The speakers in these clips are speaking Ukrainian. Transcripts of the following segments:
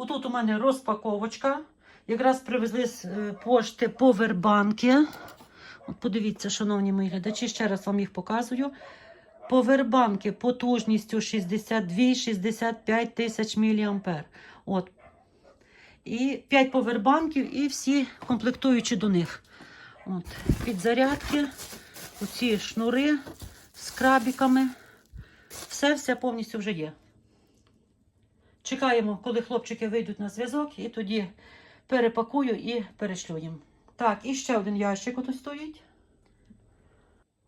Отут у мене розпаковочка. Якраз привезли з е, пошти повербанки. От подивіться, шановні мої глядачі, ще раз вам їх показую. Повербанки потужністю 62-65 тисяч мА. От. І 5 повербанків і всі комплектуючі до них. От. Підзарядки, оці шнури з крабіками. Все, все повністю вже є. Чекаємо, коли хлопчики вийдуть на зв'язок, і тоді перепакую і перешлю їм. Так, і ще один ящик тут стоїть.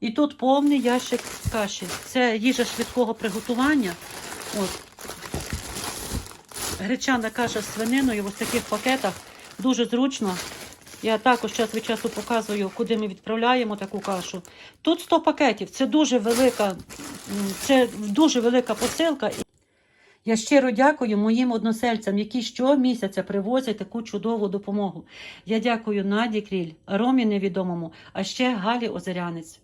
І тут повний ящик каші. Це їжа швидкого приготування. От. Гречана каша з свининою в ось таких пакетах. Дуже зручно. Я також час від часу показую, куди ми відправляємо таку кашу. Тут 100 пакетів. Це дуже велика, це дуже велика посилка. Я щиро дякую моїм односельцям, які щомісяця привозять таку чудову допомогу. Я дякую Наді Кріль, Ромі Невідомому, а ще Галі Озерянець.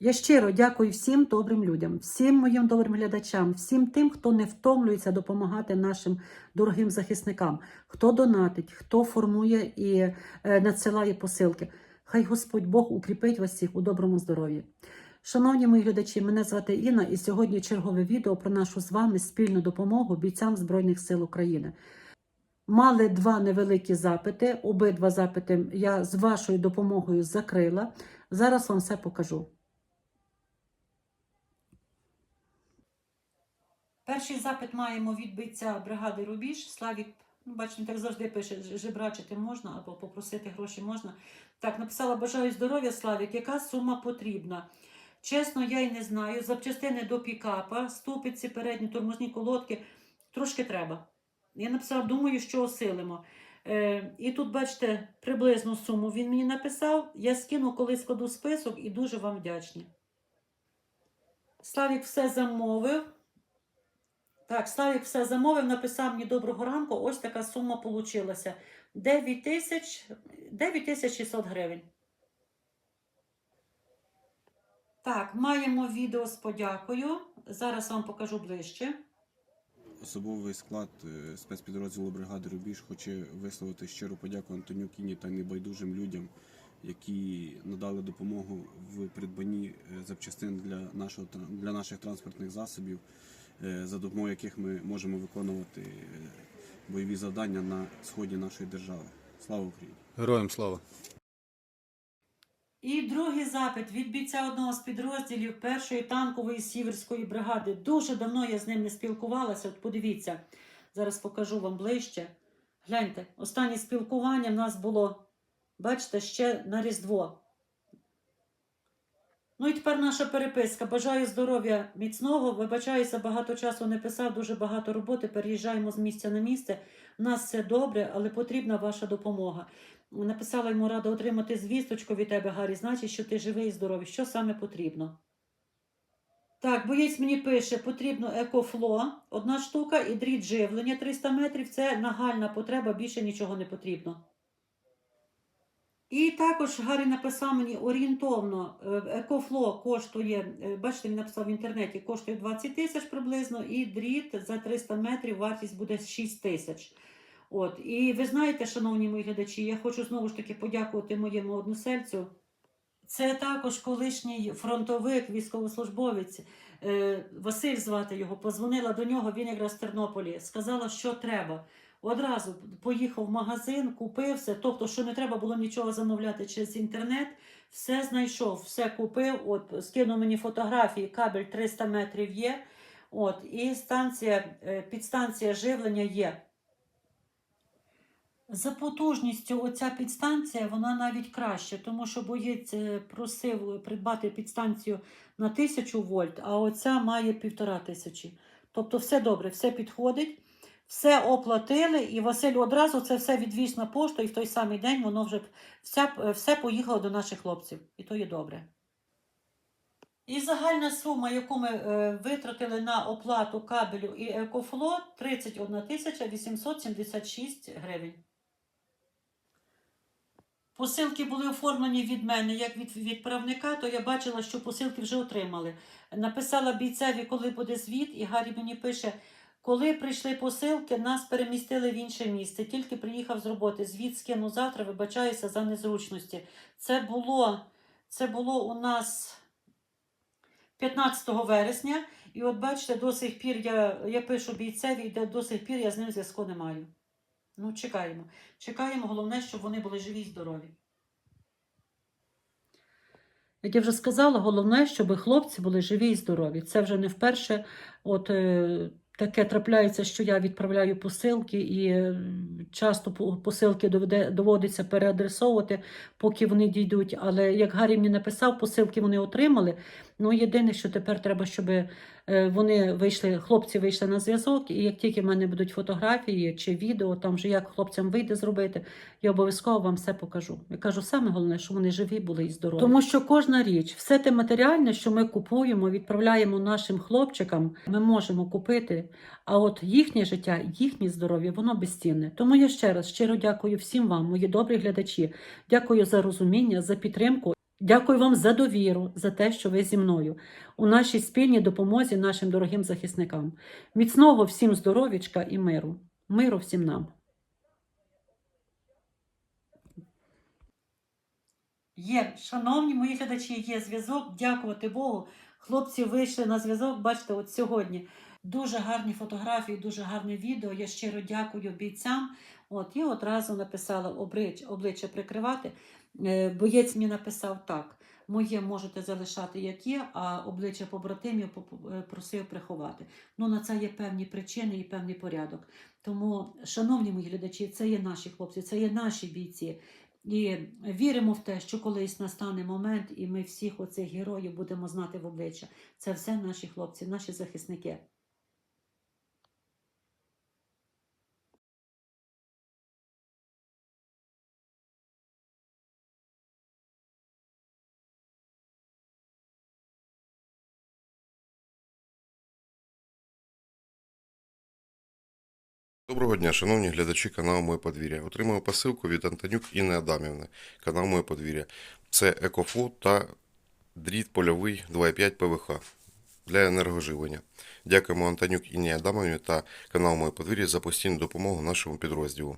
Я щиро дякую всім добрим людям, всім моїм добрим глядачам, всім тим, хто не втомлюється допомагати нашим дорогим захисникам, хто донатить, хто формує і е, надсилає посилки. Хай Господь Бог укріпить вас всіх у доброму здоров'ї. Шановні мої глядачі, мене звати Інна, і сьогодні чергове відео про нашу з вами спільну допомогу бійцям Збройних сил України. Мали два невеликі запити. Обидва запити я з вашою допомогою закрила. Зараз вам все покажу. Перший запит маємо від бійця бригади Рубіж. Славік, ну, бачите, так завжди пише, «Ж- жебрачити можна або попросити гроші можна. Так, написала бажаю здоров'я, Славік, яка сума потрібна? Чесно, я й не знаю. Запчастини до пікапа, ступиці, передні тормозні колодки трошки треба. Я написала, думаю, що осилимо. Е, і тут, бачите, приблизну суму він мені написав. Я скину, коли складу список, і дуже вам вдячні. Славік все замовив. Так, Славік все замовив, написав мені доброго ранку. Ось така сума получилася. 9600 гривень. Так, маємо відео з подякою. Зараз вам покажу ближче. Особовий склад е, спецпідрозділу бригади Рубіж хоче висловити щиру подяку Антоню Кіні та небайдужим людям, які надали допомогу в придбанні е, запчастин для нашого для наших транспортних засобів, е, за допомогою яких ми можемо виконувати бойові завдання на сході нашої держави. Слава Україні! Героям слава! І другий запит від бійця одного з підрозділів першої танкової сіверської бригади. Дуже давно я з ним не спілкувалася. От подивіться, зараз покажу вам ближче. Гляньте, останнє спілкування в нас було, бачите, ще на Різдво. Ну і тепер наша переписка. Бажаю здоров'я міцного. Вибачаюся, багато часу не писав, дуже багато роботи. Переїжджаємо з місця на місце. У нас все добре, але потрібна ваша допомога. Написала йому рада отримати звісточку від тебе, Гаррі, значить, що ти живий і здоровий. Що саме потрібно? Так, боєць мені пише, потрібно екофло, одна штука, і дріт живлення 300 метрів. Це нагальна потреба, більше нічого не потрібно. І також Гаррі написав мені орієнтовно, е, екофло коштує, е, бачите, він написав в інтернеті, коштує 20 тисяч приблизно, і дріт за 300 метрів вартість буде 6 тисяч. От, і ви знаєте, шановні мої глядачі, я хочу знову ж таки подякувати моєму односельцю. Це також колишній фронтовик, військовослужбовець. е, Василь звати його. Позвонила до нього, він якраз в Тернополі. Сказала, що треба. Одразу поїхав в магазин, купив все. Тобто, що не треба було нічого замовляти через інтернет. Все знайшов, все купив. От скинув мені фотографії, кабель 300 метрів є. От, і станція, е, підстанція живлення є. За потужністю оця підстанція, вона навіть краще, тому що боєць е, просив придбати підстанцію на 1000 вольт, а оця має півтора тисячі. Тобто все добре, все підходить, все оплатили, і Василь одразу це все відвіз на пошту, і в той самий день воно вже все, все поїхало до наших хлопців. І то є добре. І загальна сума, яку ми е, витратили на оплату кабелю і екофло, 31 тисяча 876 гривень. Посилки були оформлені від мене як від відправника, то я бачила, що посилки вже отримали. Написала бійцеві, коли буде звіт, і Гаррі мені пише: Коли прийшли посилки, нас перемістили в інше місце. Тільки приїхав з роботи. Звіт скину завтра, вибачаюся за незручності. Це було, це було у нас 15 вересня. І от бачите, до сих пір я, я пишу бійцеві, і до- сих пір я з ним зв'язку не маю. Ну, чекаємо. Чекаємо, головне, щоб вони були живі і здорові. Як я вже сказала, головне, щоб хлопці були живі і здорові. Це вже не вперше. От е, таке трапляється, що я відправляю посилки, і е, часто посилки доведе, доводиться переадресовувати, поки вони дійдуть. Але як Гаррі мені написав, посилки вони отримали. Ну, єдине, що тепер треба, щоб е, вони вийшли, хлопці вийшли на зв'язок, і як тільки в мене будуть фотографії чи відео, там вже як хлопцям вийде зробити, я обов'язково вам все покажу. Я кажу, саме головне, що вони живі були і здорові. Тому що кожна річ, все те матеріальне, що ми купуємо, відправляємо нашим хлопчикам, ми можемо купити. А от їхнє життя, їхнє здоров'я, воно безцінне. Тому я ще раз щиро дякую всім вам, мої добрі глядачі. Дякую за розуміння, за підтримку. Дякую вам за довіру, за те, що ви зі мною у нашій спільній допомозі нашим дорогим захисникам. Міцного всім здоров'ячка і миру. Миру всім нам. Є, шановні мої глядачі, є зв'язок. Дякувати Богу. Хлопці вийшли на зв'язок. Бачите, от сьогодні дуже гарні фотографії, дуже гарне відео. Я щиро дякую бійцям. От я одразу написала облич, обличчя прикривати. Е, Боєць мені написав так: моє можете залишати як є, а обличчя побратимів е, просив приховати. Ну на це є певні причини і певний порядок. Тому, шановні мої глядачі, це є наші хлопці, це є наші бійці. І віримо в те, що колись настане момент, і ми всіх оцих героїв будемо знати в обличчя. Це все наші хлопці, наші захисники. Доброго дня, шановні глядачі каналу Моє подвір'я. Отримав посилку від Антонюк Інни Адамівни, канал Моє подвір'я. Це екофлот та дріт польовий 2,5 ПВХ для енергоживлення. Дякуємо Антонюк Інні Адамівні та каналу Моє подвір'я за постійну допомогу нашому підрозділу.